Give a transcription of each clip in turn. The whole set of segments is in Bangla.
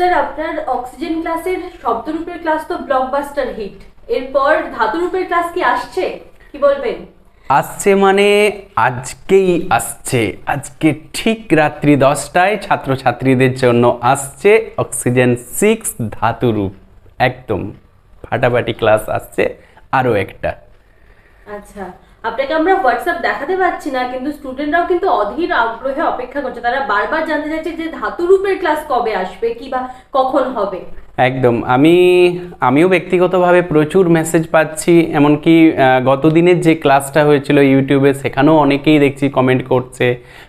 স্যার আপনার অক্সিজেন ক্লাসের শব্দরূপের ক্লাস তো ব্লকবাস্টার হিট এরপর ধাতুরূপের ক্লাস কি আসছে? কি বলবেন? আসছে মানে আজকেই আসছে। আজকে ঠিক রাত্রি দশটায় ছাত্রছাত্রীদের জন্য আসছে অক্সিজেন সিক্স ধাতুরূপ। একদম। ফাটাফাটি ক্লাস আসছে আরও একটা। আচ্ছা। আপনাকে আমরা হোয়াটসঅ্যাপ দেখাতে পারছি না কিন্তু স্টুডেন্টরাও কিন্তু অধীর আগ্রহে অপেক্ষা করছে। তারা বারবার জানতে চাইছে যে ধাতুরূপের ক্লাস কবে আসবে কি বা কখন হবে। একদম। আমি আমিও ব্যক্তিগতভাবে প্রচুর মেসেজ পাচ্ছি এমনকি আহ, গতদিনের যে ক্লাসটা হয়েছিল ইউটিউবে সেখানেও অনেকেই দেখছি কমেন্ট করছে।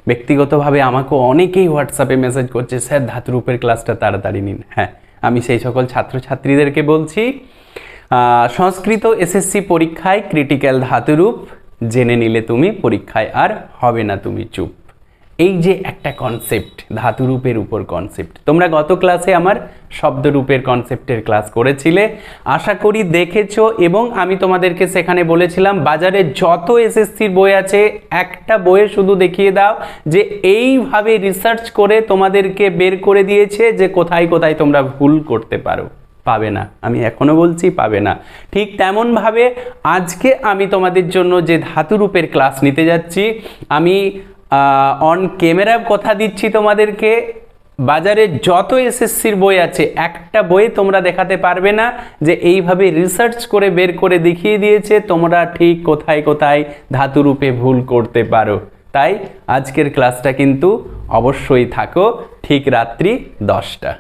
ব্যক্তিগতভাবে আমাকেও অনেকেই হোয়াটসঅ্যাপে মেসেজ করছে স্যার ধাতুরূপের ক্লাসটা তাড়াতাড়ি নিন। হ্যাঁ আমি সেই সকল ছাত্রছাত্রীদেরকে বলছি সংস্কৃত এসএসসি পরীক্ষায় ক্রিটিক্যাল ধাতুরূপ জেনে নিলে তুমি, পরীক্ষায় আর হবে না তুমি চুপ। এই যে একটা কনসেপ্ট ধাতুরূপের উপর কনসেপ্ট তোমরা গত ক্লাসে আমার শব্দরূপের কনসেপ্টের ক্লাস করেছিলে। আশা করি দেখেছ এবং আমি তোমাদেরকে সেখানে বলেছিলাম, বাজারে যত এসএসসির বই আছে, একটা বইয়ে শুধু দেখিয়ে দাও যে এইভাবে রিসার্চ করে তোমাদেরকে বের করে দিয়েছে যে কোথায় কোথায় তোমরা ভুল করতে পারো। পাবে না। আমি এখনও বলছি পাবে না। ঠিক তেমনভাবে আজকে আমি তোমাদের জন্য যে ধাতুরূপের ক্লাস নিতে যাচ্ছি, আমি অন ক্যামেরা কথা দিচ্ছি তোমাদেরকে। বাজারে যত এসএসসির বই আছে, একটা বই তোমরা দেখাতে পারবে না, যে এইভাবে রিসার্চ করে বের করে দেখিয়ে দিয়েছে, তোমরা ঠিক কোথায় কোথায় ধাতুরূপে ভুল করতে পারো। তাই আজকের ক্লাসটা কিন্তু অবশ্যই থাকো, ঠিক রাত্রি দশটা।